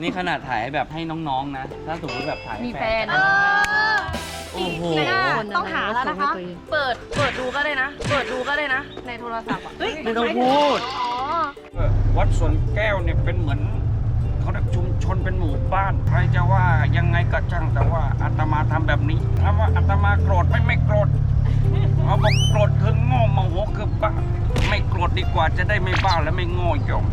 นี่ขนาดถ่ายแบบให้น้องๆนะ ถ้าสมมติแบบถ่ายมีแฟนจะโอ้โหต้องหาแล้วนะคะ เปิด เปิดดูก็ได้นะ เปิดดูก็ได้นะ ในโทรศัพท์อะไม่ต้องพูด อ๋อ วัดสวนแก้วเนี่ยเป็นเหมือนเขาเรียกชุมชนเป็นหมู่บ้าน ใครจะว่ายังไงก็ช่างแต่ว่าอาตมาทำแบบนี้ถ้าว่าอาตมาโกรธไม่ไม่โกรธเขาบอกโกรธคือโง่โมโหคือบ้า ไม่โกรธดีกว่าจะได้ไม่บ้าและไม่โง่ยม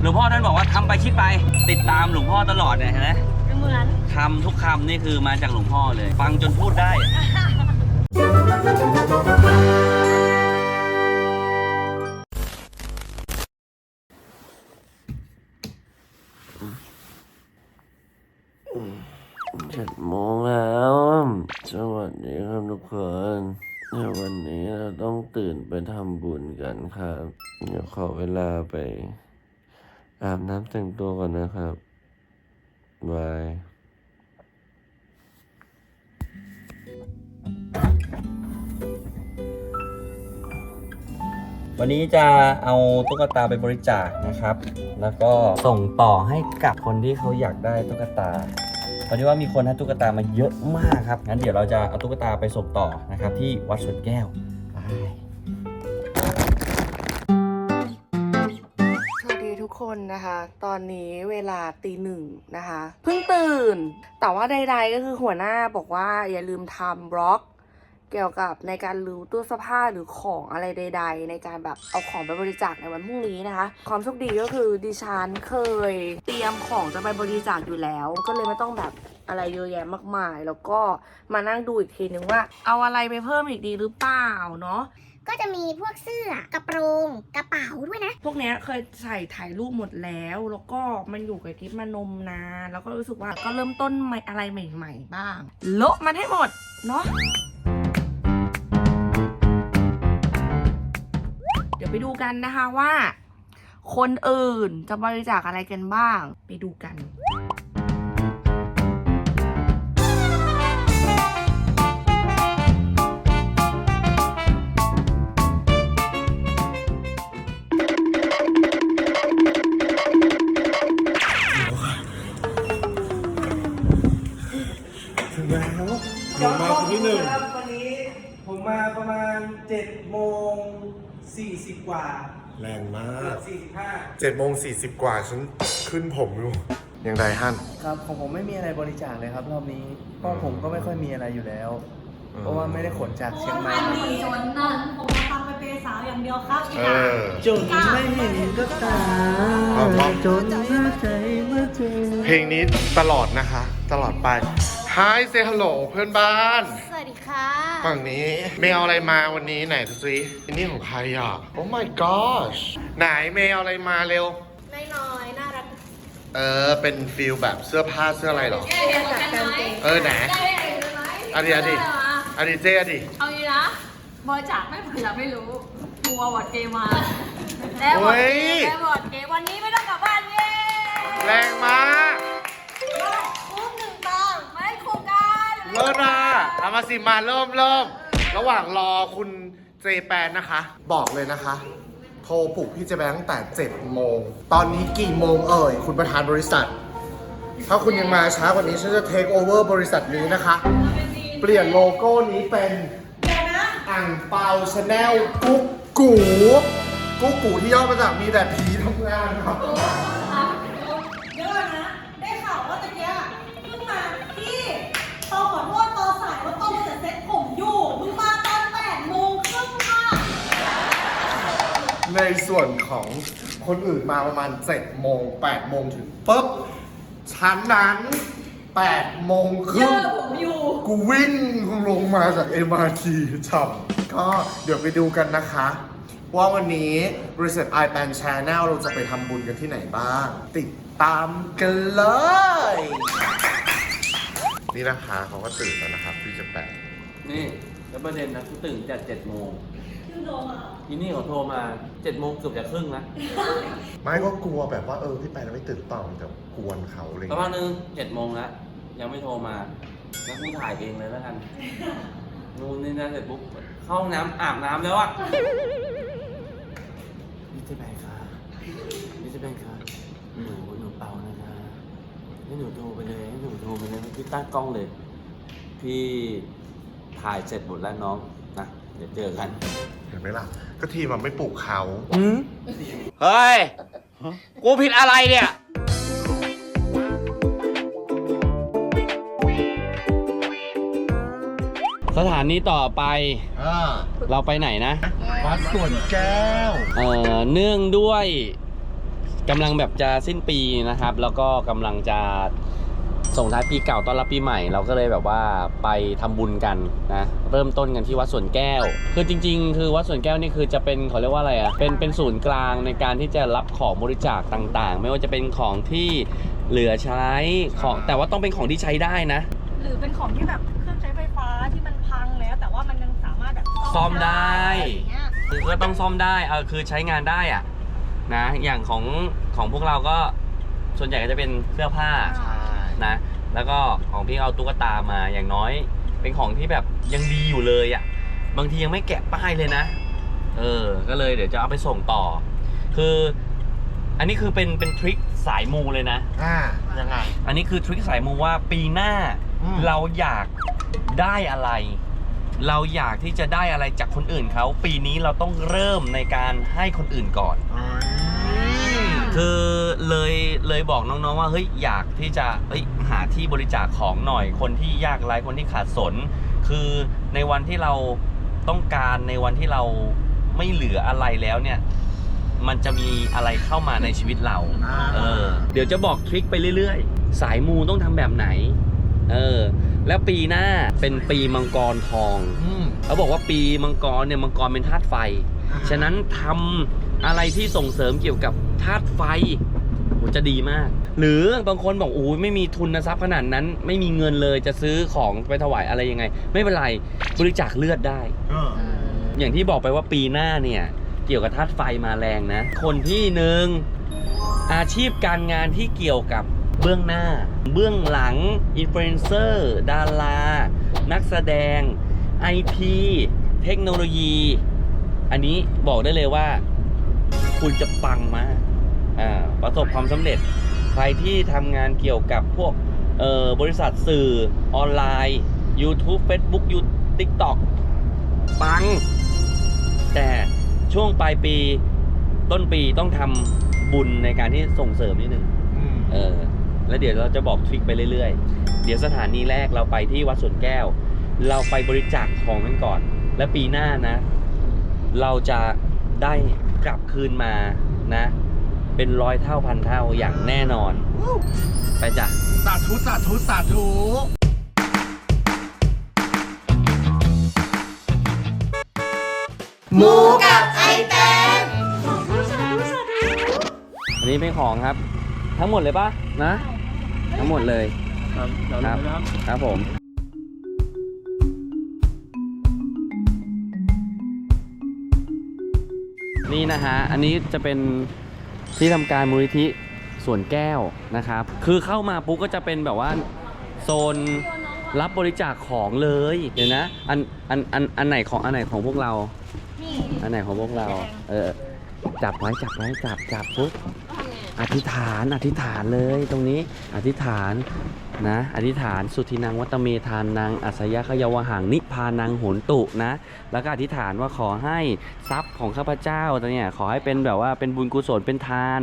หลวงพ่อท่านบอกว่าทำไปคิดไป ติดตามหลวงพ่อตลอดเนี่ยเห็นไหมเหมือน คำทุกคำนี่คือมาจากหลวงพ่อเลย ฟังจนพูดได้ นี้เราต้องตื่นไปทำบุญกันครับ เดี๋ยวขอเวลาไป อาบน้ำแต่งตัวก่อนนะครับบายวันนี้จะเอาตุ๊กตาไปบริจาคนะครับ แล้วก็ส่งต่อให้กับคนที่เขาอยากได้ตุ๊กตา เพราะว่ามีคนให้ตุ๊กตามาเยอะมากครับ งั้นเดี๋ยวเราจะเอาตุ๊กตาไปส่งต่อนะครับ ที่วัดสวนแก้วสวัสดีทุกคนนะคะ ตอนนี้เวลาตีหนึ่งนะคะ เพิ่งตื่น แต่ว่าใดๆก็คือหัวหน้าบอกว่าอย่าลืมทำบล็อก เกี่ยวกับในการรื้อตู้เสื้อผ้าหรือของอะไรใด ๆ ในการแบบเอาของไปบริจาคในวันพรุ่งนี้นะคะ ความโชคดีก็คือดิฉันเคยเตรียมของจะไปบริจาคอยู่แล้ว ก็เลยไม่ต้องแบบอะไรเยอะแยะมากมาย แล้วก็มานั่งดูอีกทีนึงว่า เอาอะไรไปเพิ่มอีกดีหรือเปล่าเนาะก็จะมีพวกเสื้อกระโปรงกระเป๋าด้วยนะ พวกเนี้ยเคยใส่ถ่ายรูปหมดแล้ว แล้วก็มันอยู่กับกิฟมานมนานแล้วก็รู้สึกว่าก็เริ่มต้นใหม่อะไรใหม่ ๆ บ้าง โละมันให้หมดเนาะ ไปดูกันนะคะว่า คนอื่นจะบริจาคอะไรกันบ้าง ไปดูกันย้อนมาคนที่หนึ่งครับวันนี้ผมมาประมาณ7โมง 40 กว่าแรงมาเกืกอบ45 เจ็ดโมงสี่สิบกว่าฉันขึ้นผมอยู่ยังไงฮั่น ครับของผมไม่มีอะไรบริจาคเลยครับรอบนี้เพราะผมก็ไม่ค่อยมีอะไรอยู่แล้วเพราะว่าไม่ได้ขนจากเชียงใหม่มาจนนั่นผมมาทำไปเปย์สาวอย่างเดียวครับเออ จนไม่เห็นก็ตาเอาเอาจนหน้าใจเมื่อเจอเพลงนี้ตลอดนะคะ ตลอดไป Hi say hello เพื่อนบ้าน สวัสดีค่ะ ฝั่งนี้เมย์เอาอะไรมาวันนี้ไหนดูสิอันนี้ของใครอะ Oh my gosh ไหนเมย์เอาอะไรมาเร็ว น้อยๆน่ารักเออ เป็นฟิลแบบเสื้อผ้าเสื้ออะไรเหรอเออไหนอันนี้อันนี้อันนี้เจ๊อันนี้เอางี้นะบริจาคไม่บริจาคไม่รู้ทัวร์บอร์ดเกมมาแล้วบอเฮ้ร์ดยเกมแล้วบอร์ดเกมวันนี้ไม่ต้องกลับบ้านเย้แรงมาก คุ้มหนึ่งตังค์ไม่ได้คุ้ม กันเริ่มนะเอามาสิมาเริ่มเริ่มระหว่างรอคุณเจแปนนะคะ บอกเลยนะคะ โทรปลุกพี่เจแปนตั้งแต่7โมง ตอนนี้กี่โมงเอ่ย คุณประธานบริษัท ถ้าคุณยังมาช้ากว่านี้ฉันจะเทคโอเวอร์บริษัทนี้นะคะ เปลี่ยนโลโก้นี้เป็นอ่างเปาชาแนลกุ๊กกู กุ๊กกูที่ย่อมาจากมีแต่ผีทำงานครับ เดี๋ยวก่อนนะ ได้ข่าวว่าตะเกียบเพิ่งมาพี่ตอขอโทษตอสายว่าต้องเสร็จเซ็ตผมอยู่เพิ่งมาตอนแปดโมงครึ่งค่ะ ในส่วนของคนอื่นมาประมาณ7โมง8โมงถึงปุ๊บชั้นนั้น8โมงคเจรึ่งอผมอยู่กูวิ่งลงมาจาก MRT ฉับก็เดี๋ยวไปดูกันนะคะ ว่าวันนี้บริษัท iPan Channel เราจะไปทำบุญกันที่ไหนบ้าง ติดตามกันเลย นี่นะคะเขาก็ตื่นแล้วนะครับพี่จะแปดนี่แล้วประเด็นนะกูตื่นจากเจ็ดโมง อีนี่เขาโทรมาเจ็ดโมงเกือบจะครึ่งนะไม่ก็กลัวแบบว่าเออพี่แปดไม่ตื่นต่อจะกวนเขาอะไรอย่างประเงี้มายณนึงเจ็ดโมงแล้วยังไม่โทรมา แล้วกูถ่ายเองเลยแล้วกันนู่นนี่นั่นเสร็จปุ๊บเข้าห้องน้ำอาบน้ำแล้วอะพี่เจะแบงค่ะพี่เจะแบงค่ะให้หนูโทรไปเลยให้หนูโทรไปเลยพี่ตั้งกล้องเลย พี่ถ่ายเสร็จหมดแล้วน้องนะ เดี๋ยวเจอกันเห็นไหมล่ะ ก็ทีมันไม่ปลูกเขาเฮ้ย กูผิดอะไรเนี่ย สถานีต่อไปเราไปไหนนะ วัดส่วนแก้ว เอ่อ เนื่องด้วยกำลังแบบจะสิ้นปีนะครับ แล้วก็กำลังจะ ส่งท้ายปีเก่าต้อนรับปีใหม่เราก็เลยแบบว่าไปทำบุญกันนะเริ่มต้นกันที่วัดสวนแก้ว คือจริง ๆ คือวัดสวนแก้วนี่คือจะเป็นเขาเรียกว่าอะไรอะเป็นเป็นศูนย์กลางในการที่จะรับของบริจาคต่างๆ ไม่ว่าจะเป็นของที่เหลือใช้ของแต่ว่าต้องเป็นของที่ใช้ได้นะ หรือเป็นของที่แบบเครื่องใช้ไฟฟ้าที่มันพังแล้ว แต่ว่ามันยังสามารถแบบซ่อมได้อะไรอย่างเงี้ยคือก็ต้องซ่อมได้เออคือใช้งานได้อะนะอย่างของของพวกเราก็ส่วนใหญ่ก็จะเป็นเสื้อผ้า นะ แล้วก็ของพี่เอาตุ๊กตามาอย่างน้อย เป็นของที่แบบยังดีอยู่เลยอะ่ะบางทียังไม่แกะป้ายเลยนะ เออ ก็เลยเดี๋ยวจะเอาไปส่งต่อ คือ อันนี้คือเป็นเป็นทริคสายมูเลยนะ อ่ายังไง อันนี้คือทริคสายมูว่าปีหน้าอืม เราอยากได้อะไร เราอยากที่จะได้อะไรจากคนอื่นเขาปีนี้เราต้องเริ่มในการให้คนอื่นก่อน คือเลยเลยบอกน้องๆว่าเฮ้ยอยากที่จะเฮ้ยหาที่บริจาคของหน่อย คนที่ยากไร้คนที่ขาดสน คือในวันที่เราต้องการในวันที่เราไม่เหลืออะไรแล้วเนี่ย มันจะมีอะไรเข้ามาในชีวิตเราอ่าเออเดี๋ยวจะบอกทริคไปเรื่อยๆ สายมูต้องทำแบบไหน เออ แล้วปีหน้าเป็นปีมังกรทองอืมเขาบอกว่าปีมังกรเนี่ยมังกรเป็นธาตุไฟ ฉะนั้นทำอะไรที่ส่งเสริมเกี่ยวกับ ธาตุไฟโหจะดีมาก หรือบางคนบอกโอ้ยไม่มีทุนทรัพย์ขนาดนั้น ไม่มีเงินเลยจะซื้อของไปถวายอะไรยังไง ไม่เป็นไรบริจาคเลือดได้เอออย่างที่บอกไปว่าปีหน้าเนี่ย เกี่ยวกับธาตุไฟมาแรงนะ คนที่หนึ่งอาชีพการงานที่เกี่ยวกับเบื้องหน้า เบื้องหลังอินฟลูเอนเซอร์ดารา นักแสดงไอทีเทคโนโลยี อันนี้บอกได้เลยว่า คุณจะปังมากอ่า ประสบความสำเร็จ ใครที่ทำงานเกี่ยวกับพวกเอ่อบริษัทสื่อออนไลน์ YouTube Facebook y o u TikTok ปัง แต่ช่วงปลายปีต้นปีต้องทำบุญในการที่ส่งเสริมนิดนึงอืมเออแล้วเดี๋ยวเราจะบอกทริคไปเรื่อยๆ เดี๋ยวสถานีแรกเราไปที่วัดสวนแก้ว เราไปบริจาคของกันก่อน และปีหน้านะ เราจะได้กลับคืนมานะ เป็นร้อยเท่าพันเท่าอย่างแน่นอน ไปจ้ะ สาธุสาธุสาธุหมูกับไอแตงอันนี้เป็นของครับ ทั้งหมดเลยปะนะ ทั้งหมดเลยครับเดี๋ยวครับนะครับครับผมนี่นะฮะ อันนี้จะเป็น ที่ทำการมูลนิธิสวนแก้วนะครับ คือเข้ามาปุ๊บก็จะเป็นแบบว่าโซนรับบริจาคของเลย เดี๋ยวนะ อัน อัน อัน อันไหนของ อันไหนของพวกเรา อันไหนของพวกเรา เออ จับไว้ จับไว้ จับ จับปุ๊บ อธิษฐาน อธิษฐานเลย ตรงนี้ อธิษฐาน นะอธิษฐานสุทินังวัตเมทานนางอัสยขยวหังนิพพานังโหนตุนะแล้วก็อธิษฐานว่าขอให้ทรัพย์ของข้าพเจ้าตัวเนี่ยขอให้เป็นแบบว่าเป็นบุญกุศลเป็นทาน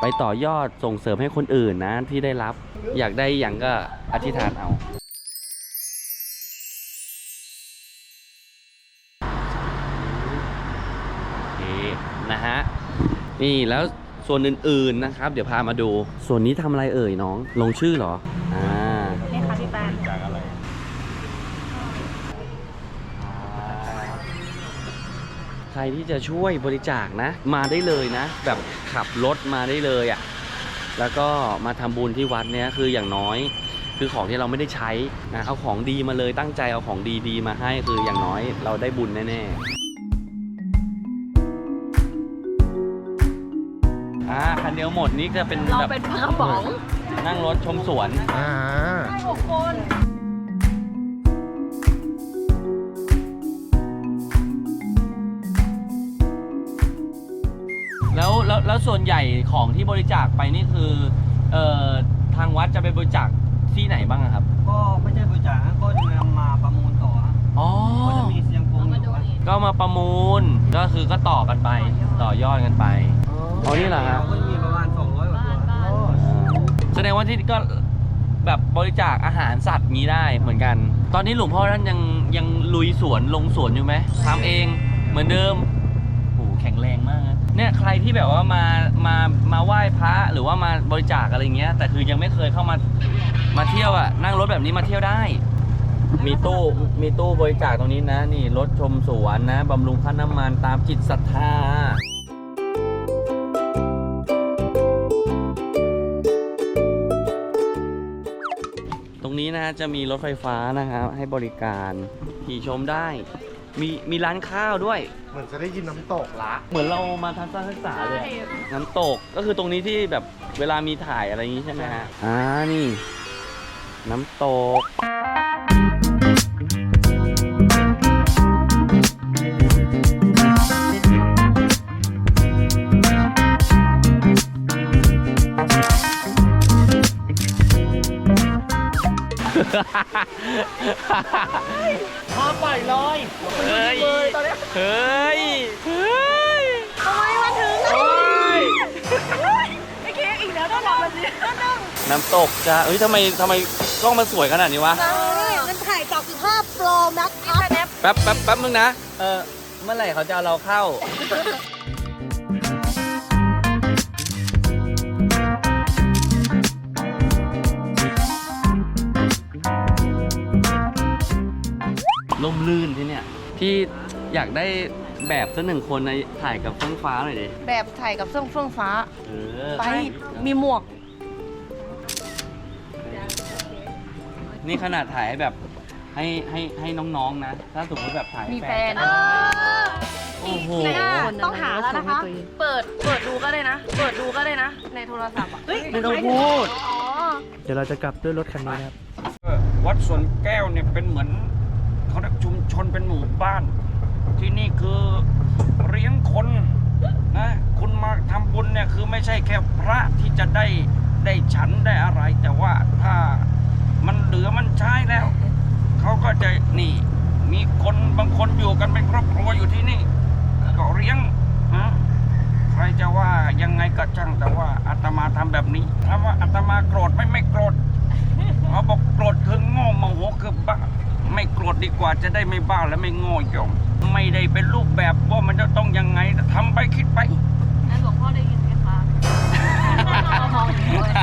ไปต่อยอดส่งเสริมให้คนอื่นนะที่ได้รับอยากได้อย่างก็อธิษฐานเอาโอเคนะฮะนี่แล้ว ส่วนอื่นๆนะครับ เดี๋ยวพามาดู ส่วนนี้ทำอะไรเอ่ยน้อง ลงชื่อเหรอ อ่า นี่ค่ะพี่แปนใครที่จะช่วยบริจาคนะ มาได้เลยนะ แบบขับรถมาได้เลยอะ่ะ แล้วก็มาทำบุญที่วัดเนี้ยคืออย่างน้อย คือของที่เราไม่ได้ใช้นะเอาของดีมาเลยตั้งใจเอาของดีๆมาให้คืออย่างน้อยเราได้บุญแน่ๆ เดียวหมดนี่จะเป็นเราแบบเป็นปลากระป๋องนั่งรถชมสวน อ่าหกคนแล้วแล้วแล้วส่วนใหญ่ของที่บริจาคไปนี่คือเอ่อทางวัดจะไปบริจาคที่ไหนบ้างอะครับ ก็ไม่ใช่บริจาคก็จะนำมาประมูลต่ออ๋อ ก็จะมีเสียงกงอยู่ก็มาประมูลก็คือก็ต่อกันไปต่อยอดกันไปอ๋อนี่เหรอครับก็มีประมาณ 200กว่าตัว แสดงว่าที่นี่ก็แบบบริจาคอาหารสัตว์งี้ได้เหมือนกัน ตอนนี้หลวงพ่อท่านยังยังลุยสวนลงสวนอยู่ไหมทำเองเหมือนเดิมโอ้โหแข็งแรงมากนะเนี่ยใครที่แบบว่ามามามาไหว้พระหรือว่ามาบริจาคอะไรเงี้ย แต่คือยังไม่เคยเข้ามามาเที่ยวอะนั่งรถแบบนี้มาเที่ยวได้ มีตู้มีตู้บริจาคตรงนี้นะ นี่รถชมสวนนะบำรุงค่าน้ำมันตามจิตศรัทธา นี้นะฮะจะมีรถไฟฟ้านะครับให้บริการขี่ชมได้ มีมีร้านข้าวด้วย เหมือนจะได้ยินน้ำตกละ เหมือนเรามาทัศนศึกษาเลยอะน้ำตกก็คือตรงนี้ที่แบบเวลามีถ่ายอะไรอย่างนี้ใช่ไหมฮะอ่านี่ น้ำตก พาไปเลยเฮ้ยเฮ้ยเฮ้ยทำไมมาถึงโอ้ยไอ้เค้กอีกแล้วต้องบอกแบบนี้ก็นึ่งน้ำตกจ้าเฮ้ยทำไมทำไมกล้องมันสวยขนาดนี้วะ มันถ่ายจาก15 Pro Max ครับแป๊บแป๊บแป๊บนึงนะ เออเมื่อไหร่เขาจะเอาเราเข้า ลมลื่นที่เนี่ยที่อยากได้แบบสักหนึ่งคนในถ่ายกับเฟื่องฟ้าหน่อยดิแบบถ่ายกับเครื่องเฟื่องฟ้า เออไปมีหมวก นี่ขนาดถ่ายให้แบบให้ให้ให้น้องๆนะ ถ้าสมมติแบบถ่ายให้มีแฟนจะโอ้โห ต้องหาแล้วนะคะ เปิดเปิดดูก็ได้นะ เปิดดูก็ได้นะ ในโทรศัพท์อะไม่ต้องพูดอ๋อเดี๋ยวเราจะกลับด้วยรถคันนี้นะครับ วัดสวนแก้วเนี่ยเป็นเหมือน เขาเรียกชุมชนเป็นหมู่บ้าน ที่นี่คือเลี้ยงคนนะคุณมาทำบุญเนี่ยคือไม่ใช่แค่พระที่จะได้ได้ฉันได้อะไร แต่ว่าถ้ามันเหลือมันใช้แล้วเขาก็จะนี่ มีคนบางคนอยู่กันเป็นครอบครัวอยู่ที่นี่ก็เลี้ยงนะใครจะว่ายังไงก็ช่างแต่ว่าอาตมาทำแบบนี้ถามว่าอาตมาโกรธไม่ไม่โกรธเขาบอกโกรธคือโง่โมโหคือบ้า ไม่โกรธดีกว่าจะได้ไม่บ้าและไม่โง่โยมไม่ได้เป็นรูปแบบว่ามันจะต้องยังไงทำไปคิดไปงั้นหลวงพ่อได้ยินไหมคะเรามองอย่างนี้เลย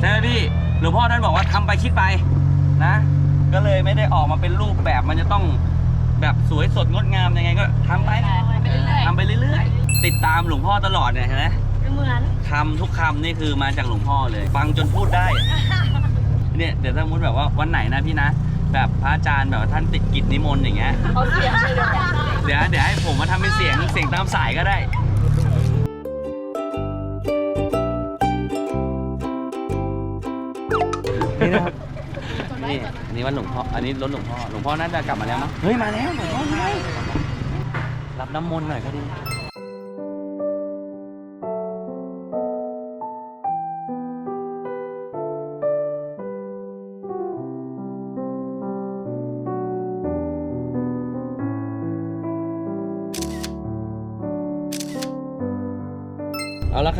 ใช่ไหมพี่หลวงพ่อท่านบอกว่าทำไปคิดไปนะ ก็เลยไม่ได้ออกมาเป็นรูปแบบมันจะต้องแบบสวยสดงดงามยังไงก็ทำไปไปเรื่อยๆทำไปเรื่อยๆติดตามหลวงพ่อตลอดเนี่ยเห็นไหมเหมือนคำทุกคำนี่คือมาจากหลวงพ่อเลย ฟังจนพูดได้ เนี่ยเดี๋ยวถ้าสมมติแบบว่าวันไหนนะพี่นะ แบบพระอาจารย์แบบว่าท่านติดกิจนิมนต์อย่างเงี้ยเขาเสียงเลยเดี๋ยวเดี๋ยวเดี๋ยวให้ผมมาทำเป็นเสียงเสียงตามสายก็ได้นี่นะครับนี่อันนี้วันหลวงพ่ออันนี้รถหลวงพ่อหลวงพ่อน่าจะกลับมาแล้วมั้งเฮ้ยมาแล้วหลวงพ่อมาแล้วรับน้ำมนต์หน่อยก็ดี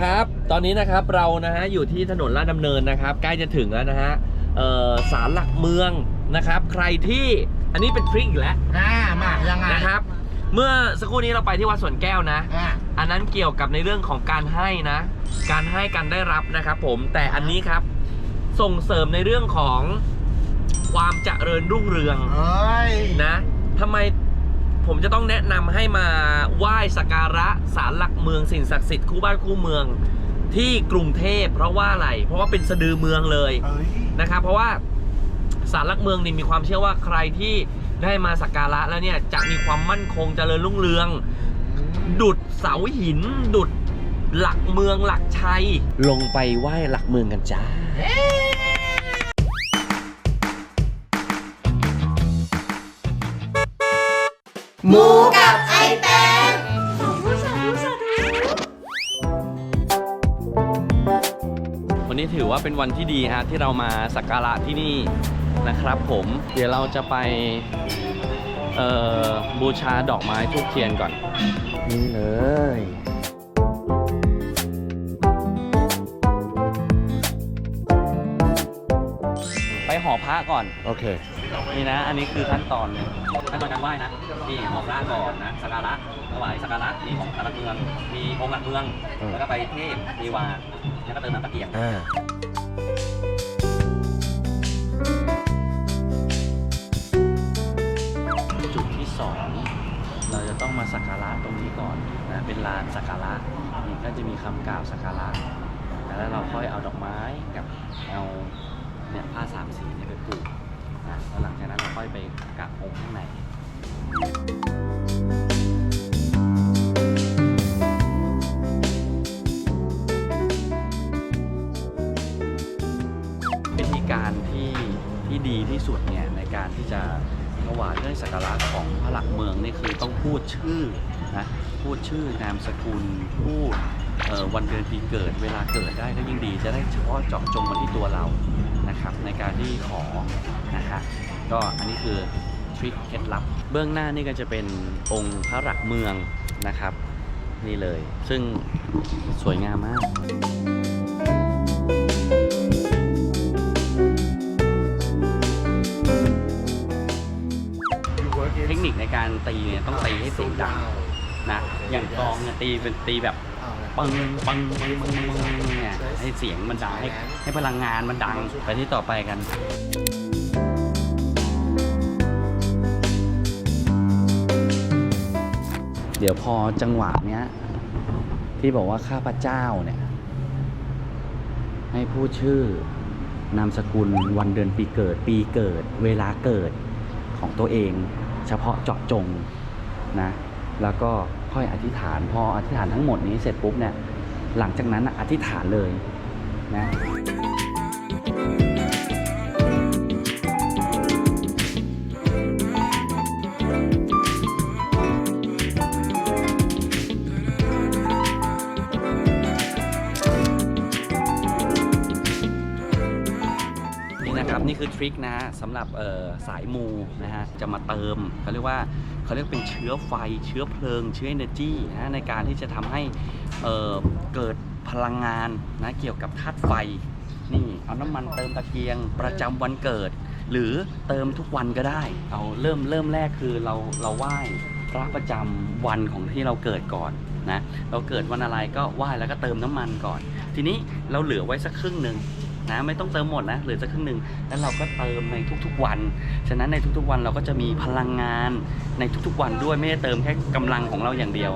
เอาละครับ ตอนนี้นะครับเรานะฮะอยู่ที่ถนนลาดดำเนินนะครับ ใกล้จะถึงแล้วนะฮะเอ่อศาลหลักเมืองนะครับ ใครที่อันนี้เป็นทริคอีกแล้วอ่ามายังไงนะครับ เมื่อสักครู่นี้เราไปที่วัดสวนแก้วนะ อ่าอันนั้นเกี่ยวกับในเรื่องของการให้นะ การให้การได้รับนะครับ ผมแต่อันนี้ครับส่งเสริมในเรื่องของความเจริญรุ่งเรืองเฮ้ยนะทำไมผมจะต้องแนะนำให้มาไหว้สักการะศาลหลัก เมืองสิ่งศักดิ์สิทธิ์คู่บ้านคู่เมืองที่กรุงเทพเพราะว่าอะไร เพราะว่าเป็นสะดือเมืองเลยเฮ้ยนะครับ เพราะว่าศาลหลักเมืองนี่มีความเชื่อว่าใครที่ได้มาสักการะแล้วเนี่ยจะมีความมั่นคงเจริญรุ่งเรือง ดุดเสาหิน ดุดหลักเมืองหลักชัย ลงไปไหว้หลักเมืองกันจ้า หมูกับไอ เป็นวันที่ดีฮะที่เรามาสักการะที่นี่นะครับผม เดี๋ยวเราจะไปเอ่อบูชาดอกไม้ทูบเทียนก่อน นี่เลยไปหอพระก่อน โอเค นี่นะ อันนี้คือขั้นตอนเลยขั้นตอนการไหว้นะนี่หอพระก่อนนะสักการะถวายสักการะมีของหลักเมือง มีองค์หลักเมือง อืม แล้วก็ไปเทพเทวาแล้วก็เติมน้ำตะเกียงอ่าจุดที่สองเราจะต้องมาสักการะตรงนี้ก่อนนะเป็นลานสักการะนี่ก็จะมีคำกล่าวสักการะแล้วเราค่อยเอาดอกไม้กับเอาเนี่ยผ้าสามสีเนี่ยไปปลูก นะแล้วหลังจากนั้นเราค่อยไปกราบองค์ข้างในวิธีการที่ที่ดีที่สุดเนี่ยในการที่จะถวายเรื่องสักการะของพระหลักเมืองนี่คือต้องพูดชื่อนะพูดชื่อนามสกุลพูดวันเดือนปีเกิดเวลาเกิดได้ก็ยิ่งดีจะได้เฉพาะเจาะจงมาที่ตัวเรานะครับในการที่ขอนะฮะ ก็อันนี้คือทริคเคล็ดลับ เบื้องหน้านี่ก็จะเป็นองค์พระหลักเมืองนะครับ นี่เลย ซึ่งสวยงามมากเทคนิคในการตีเนี่ยต้องตีให้เสียงดังนะอย่างกลองเนี่ยตีเป็นตีแบบปังปังปังปังปังเนี่ยให้เสียงมันดังให้ให้พลังงานมันดังไปที่ต่อไปกัน เดี๋ยวพอจังหวะเนี้ย ที่บอกว่าข้าพเจ้าเนี่ย ให้พูดชื่อนามสกุลวันเดือนปีเกิด ปีเกิด เวลาเกิดของตัวเอง เฉพาะเจาะจงนะ แล้วก็ค่อยอธิษฐานพออธิษฐานทั้งหมดนี้เสร็จปุ๊บเนี่ยหลังจากนั้นอธิษฐานเลยนะ คือทริคนะฮะสำหรับสายมูนะฮะจะมาเติมเขาเรียกว่าเขาเรียกเป็นเชื้อไฟ เชื้อเพลิง เชื้อ energy นะในการที่จะทำให้เเกิดพลังงานนะเกี่ยวกับธาตุไฟนี่เอาน้ำมันเติมตะเกียงประจำวันเกิด หรือเติมทุกวันก็ได้ เอาเริ่มเริ่มแรกคือเราเราไหว้พระประจำวันของที่เราเกิดก่อนนะเราเกิดวันอะไรก็ไหว้แล้วก็เติมน้ำมันก่อน ทีนี้เราเหลือไว้สักครึ่งหนึ่ง นะไม่ต้องเติมหมดนะเหลือสักครึ่งหนึ่งแล้วเราก็เติมในทุกๆวัน ฉะนั้นในทุกๆวันเราก็จะมีพลังงานในทุกๆวันด้วยไม่ได้เติมแค่กำลังของเราอย่างเดียว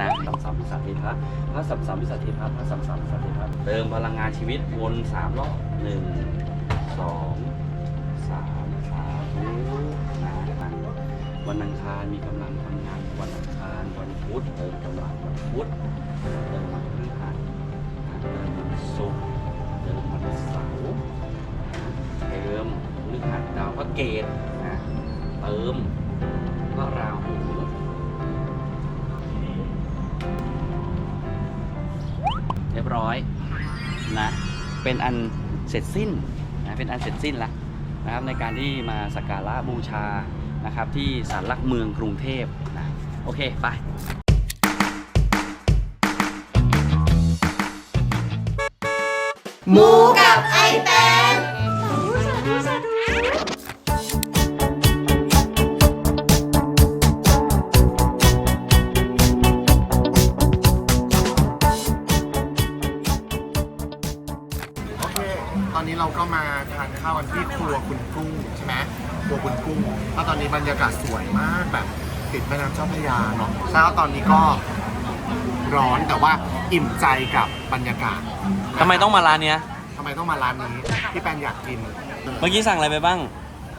นะสัมสามพิสัทธิพระพระสัมสามพิสัทธิพระพระสัมสามพิสัทธิพระเติมพลังงานชีวิตวนสามรอบหนึ่งสองสามสามนะวันอังคารมีกำลังทำงานวันอังคารวันพุธเติมกำลังวันพุธเติมวันพฤหัสนะเติมวันศุกร์เติมวัน เสาเติมพฤหัสดาวพระเกตนะเติมพระราหูเรียบร้อยนะเป็นอันเสร็จสิ้นนะเป็นอันเสร็จสิ้นแล้วนะครับในการที่มาสักการะบูชานะครับที่ศาลหลักเมืองกรุงเทพนะโอเค ไป หมูกับไอแปนโอเค ตอนนี้เราก็มาทานข้าวกันที่ครัวคุณกุ้งใช่ไหมครัวคุณกุ้งแล้วตอนนี้บรรยากาศสวยมากแบบติดแม่น้ำเจ้าพระยาเนาะใช่แล้วตอนนี้ก็ร้อนแต่ว่าอิ่มใจกับบรรยากาศ ทำไมต้องมาร้านเนี้ย ทำไมต้องมาร้านนี้ที่แปนอยากกินเมื่อกี้สั่งอะไรไปบ้าง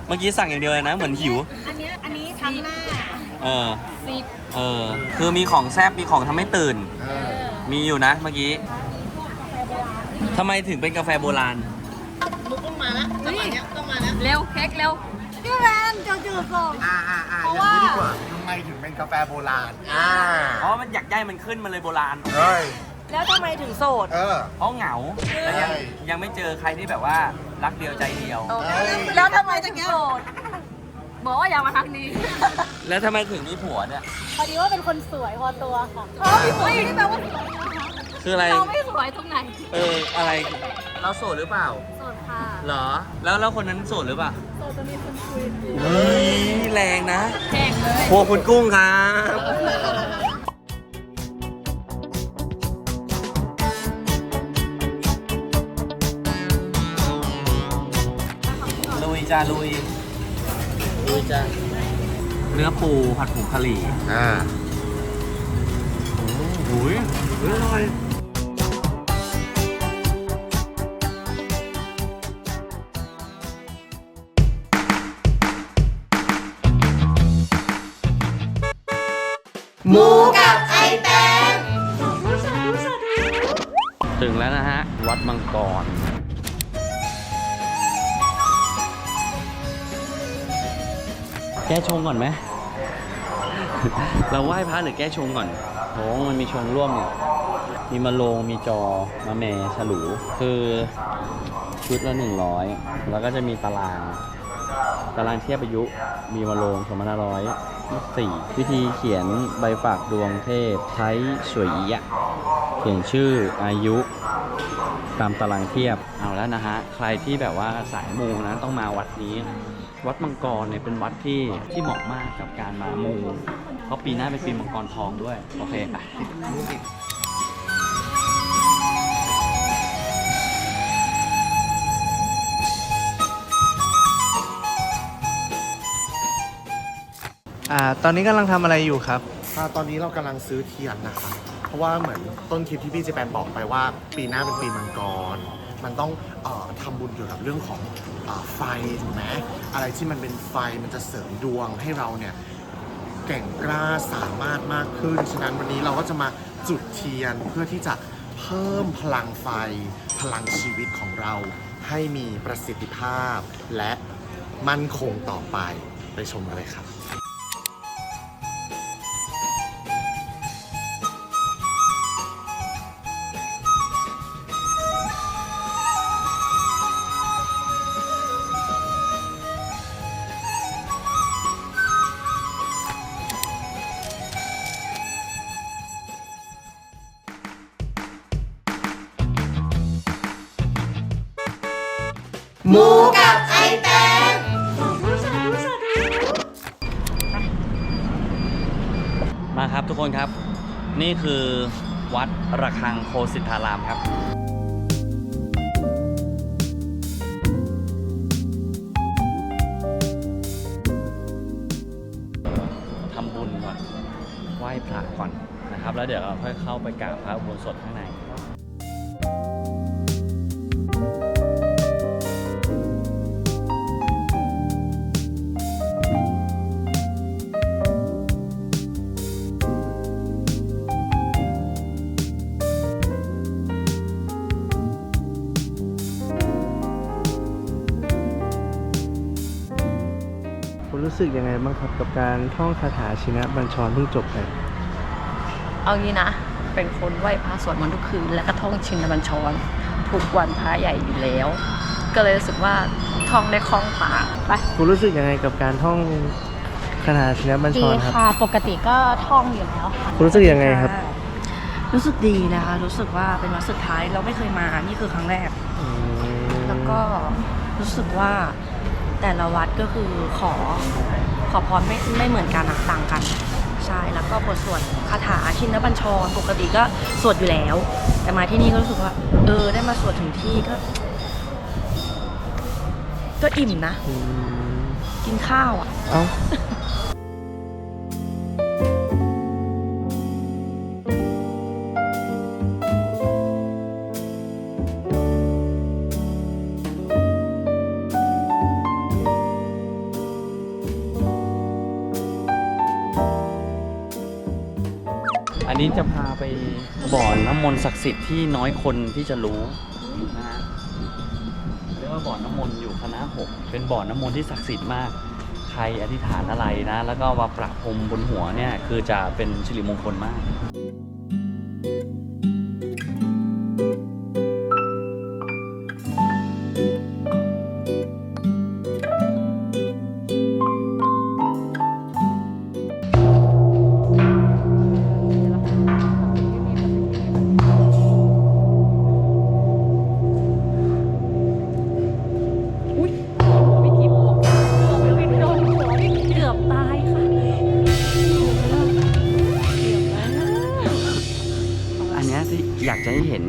เมื่อกี้สั่งอย่างเดียวเลยนะ เหมือนหิว อันนี้อันนี้ทำหน้าเออเออ คือมีของแซบมีของทำให้ตื่นเออมีอยู่นะเมื่อกี้ทำไมถึงเป็นกาแฟโบราณเร็วเค้กเร็วพี่แมนจะจืดส่ง อ่าอ่าอ่าเพราะอย่างนี้ว่าดีกว่าทำไมถึงเป็นกาแฟโบราณ อ่าอ๋อมันอยากได้มันขึ้นมาเลยโบราณ เฮ้ย แล้วทำไมถึงโสด เออ เพราะเหงาและยังยังไม่เจอใครที่แบบว่ารักเดียวใจเดียว แล้วทำไมถึงโสดบอกว่าอย่ามาทางนี้ แล้วทำไมถึงมีผัวเนี่ย พอดีว่าเป็นคนสวยพอตัวค่ะเฮ้ยนี่แปลว่าสวยคืออะไร เราไม่สวยตรงไหน เออ อะไร เราโสดหรือเปล่า โสดค่ะ เหรอ แล้วแล้วคนนั้นโสดหรือเปล่า โสดจะมีคนคุยเฮ้ย แรงนะแข่งเลยพวกคุณกุ้งครับ จ้าลุยลุยจ้าเนื้อปูผัดผงกะหรี่อ่าโอ้ยเฮ้ยอร่อยหมูกับไอแตงถึงแล้วนะฮะ วัดมังกร แก้ชงก่อนไหม เราไหว้พระหรือแก้ชงก่อนโหมันมีชงร่วมเนี่ยมีมะโรงมีจอมะเมฉลู คือชุดละหนึ่งร้อย แล้วก็จะมีตาราง ตารางเทียบอายุ มีมะโรงสองพันห้าร้อยสี่วิธีเขียนใบฝากดวงเทพใช้สวยอีอะเขียนชื่ออายุ ตามตารางเทียบ เอาแล้วนะฮะ ใครที่แบบว่าสายมูนะต้องมาวัดนี้ วัดมังกรเนี่ยเป็นวัดที่ที่เหมาะมากกับการมามูเพราะปีหน้าเป็นปีมังกรทองด้วย โอเคไปอ่าตอนนี้กำลังทำอะไรอยู่ครับ อ่าตอนนี้เรากำลังซื้อเทียนนะครับเพราะว่าเหมือนต้นคลิปที่พี่เจแปนบอกไปว่า ปีหน้าเป็นปีมังกร มันต้องออทำบุญเกี่ยวกับเรื่องของอไฟถูกไหมอะไรที่มันเป็นไฟมันจะเสริมดวงให้เราเนี่ยแก่งกล้าสามารถมากขึ้น ฉะนั้นวันนี้เราก็จะมาจุดเทียนเพื่อที่จะเพิ่มพลังไฟ พลังชีวิตของเรา ให้มีประสิทธิภาพ และมั่นคงต่อไปไปชมกันเลยครับ หมูกับไอแตงมาครับทุกคนครับ นี่คือวัดระฆังโคสิทธารามครับ ทำบุญก่อนไหว้พระก่อนนะครับ แล้วเดี๋ยวเราค่อยเข้าไปกราบพระอุโบสถข้างใน กยังไงบ้างครับกับการท่องคาถาชินะบัญชรเพิ่งจบไปเอางี้นะ เป็นคนไหว้พระสวดมนต์ทุกคืน และก็ท่องชินบัญชรทุกวันพระใหญ่อยู่แล้ว ก็เลยรู้สึกว่าท่องได้คล่องปากไปคุณรู้สึกยังไงกับการท่องคาถาชินะบัญชดีรครับค่ะ ปกติก็ท่องอยู่แล้วค่ะ คุณรู้สึกยังไงครับรู้สึกดีนะคะ รู้สึกว่าเป็นวันสุดท้ายเราไม่เคยมา นี่คือครั้งแรก อืมแล้วก็รู้สึกว่าแต่ละวัดก็คือขอ ขอพรไม่ไม่เหมือนกันอะต่างกัน ใช่ แล้วก็บทสวดคาถาชินบัญชรปกติก็สวดอยู่แล้ว แต่มาที่นี่ก็รู้สึกว่า เออ ได้มาสวดถึงที่ก็ ก็อิ่มนะอืมกินข้าวอะ เอ้า จะพาไปบ่อน้ำมนต์ศักดิ์สิทธิ์ที่น้อยคนที่จะรู้นะฮะเรียกว่าบ่อน้ำมนต์อยู่คณะหกเป็นบ่อน้ำมนต์ที่ศักดิ์สิทธิ์มาก ใครอธิษฐานอะไรนะ แล้วก็มาประพรมบนหัวเนี่ยคือจะเป็นสิริมงคลมาก อยากจะให้เห็น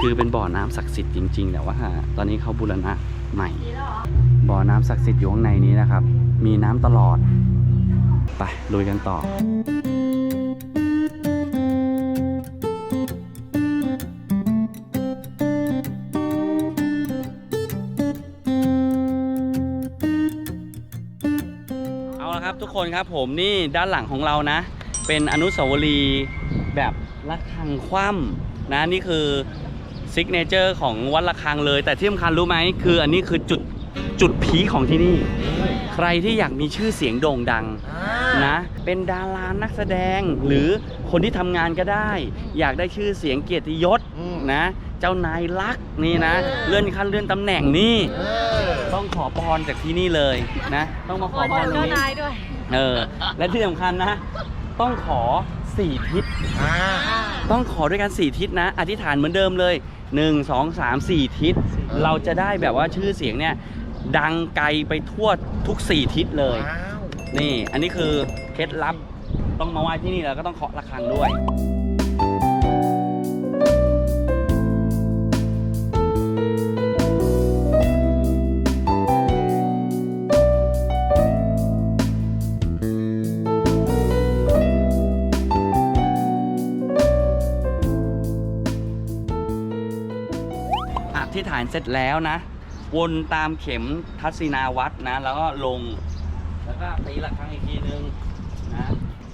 คือเป็นบ่อน้ำศักดิ์สิทธิ์จริง ๆ แต่ว่าตอนนี้เขาบูรณะใหม่ บ่อน้ำศักดิ์สิทธิ์อยู่ข้างในนี้นะครับ มีน้ำตลอด ไปลุยกันต่อเอาละครับทุกคนครับผมนี่ด้านหลังของเรานะ เป็นอนุสาวรีย์ ระฆังคว่ำนะนี่คือซิกเนเจอร์ของวัดระฆังเลย แต่ที่สำคัญรู้ไหมคืออันนี้คือจุดจุดพีคของที่นี่ ใครที่อยากมีชื่อเสียงโด่งดังนะ เป็นดารานักแสดงหรือคนที่ทำงานก็ได้ อยากได้ชื่อเสียงเกียรติยศนะ เจ้านายรักนี่นะ เลื่อนขั้นเลื่อนตำแหน่งนี่ต้องขอพรจากที่นี่เลยนะ ต้องมาขอพรตรงนี้เออและที่สำคัญนะ ต้องขอ สี่ทิศต้องขอด้วยกันสี่ทิศนะ อธิษฐานเหมือนเดิมเลย 1 2 3 4 ทิศ เราจะได้แบบว่าชื่อเสียงเนี่ย ดังไกลไปทั่วทุก 4 ทิศเลยนี่อันนี้คือเคล็ดลับต้องมาไหว้ที่นี่แล้วก็ต้องเคาะระฆังด้วยานเสร็จแล้วนะ วนตามเข็มทัศนาวัดนะ แล้วก็ลง แล้วก็ตีละครั้งอีกทีนึงนะ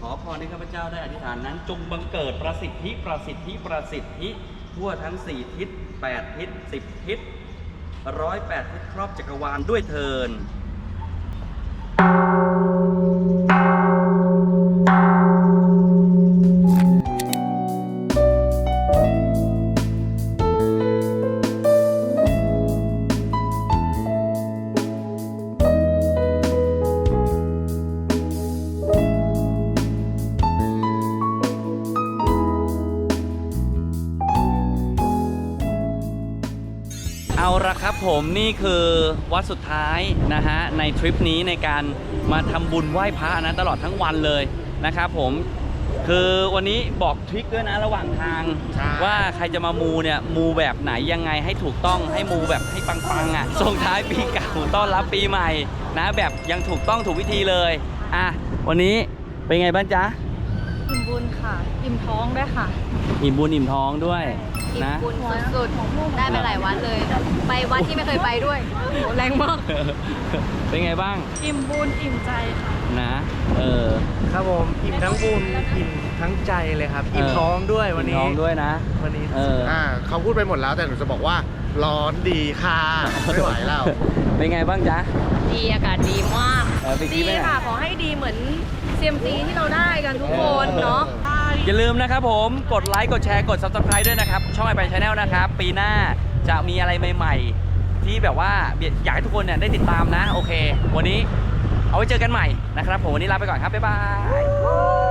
ขอพรให้ข้าพเจ้าได้อธิษฐานนั้น จงบังเกิดประสิทธิประสิทธิประสิทธิทั่วทั้ง 4 ทิศ 8 ทิศ 10 ทิศร้อยแปดทิศครอบจักรวาลด้วยเทิน นี่คือวัดสุดท้ายนะฮะในทริปนี้ในการมาทำบุญไหว้พระนะตลอดทั้งวันเลยนะครับผมคือวันนี้บอกทริคด้วยนะระหว่างทาง ว่าใครจะมามูเนี่ยมูแบบไหนยังไงให้ถูกต้องให้มูแบบให้ปังๆอะส่งท้ายปีเก่าต้อนรับปีใหม่นะแบบยังถูกต้องถูกวิธีเลยอะวันนี้เป็นไงบ้างจ๊ะ อิ่มบุญค่ะ อิ่มท้องด้วยค่ะ อิ่มบุญอิ่มท้องด้วยอิ่มนะ บุญสุดๆ ได้ไปหลายวัดเลย ไปวัดที่ไม่เคยไปด้วยโหแรงมาก เป็นไงบ้างอิ่มบุญอิ่มใจค่ะ นะเออครับผมอิ่มทั้งบุญอิ่มทั้งใจเลยครับ อิ่มเออท้องด้วยวันอิ่มนี้ท้องด้วยนะ วันนี้ เออ อ่าเขาพูดไปหมดแล้วแต่หนูจะบอกว่าร้อนดีค่ะไม่ไหวแล้ว เป็นไงบ้างจ๊ะ ดีอากาศดีมาก เออไปคิดีดไหม ค่ะ ขอให้ดีเหมือน เซียมซีที่เราได้กันทุกคนเนาะอย่าลืมนะครับผมกดไลค์กดแชร์กด subscribe ด้วยนะครับ ช่องไอ p ปชาแนลนะครับ ปีหน้าจะมีอะไรใหม่ๆ ที่แบบว่าอยากให้ทุกคนเนี่ยได้ติดตามนะ โอเค วันนี้เอาไว้เจอกันใหม่นะครับผมวันนี้ลาไปก่อนครับ บ๊ายบาย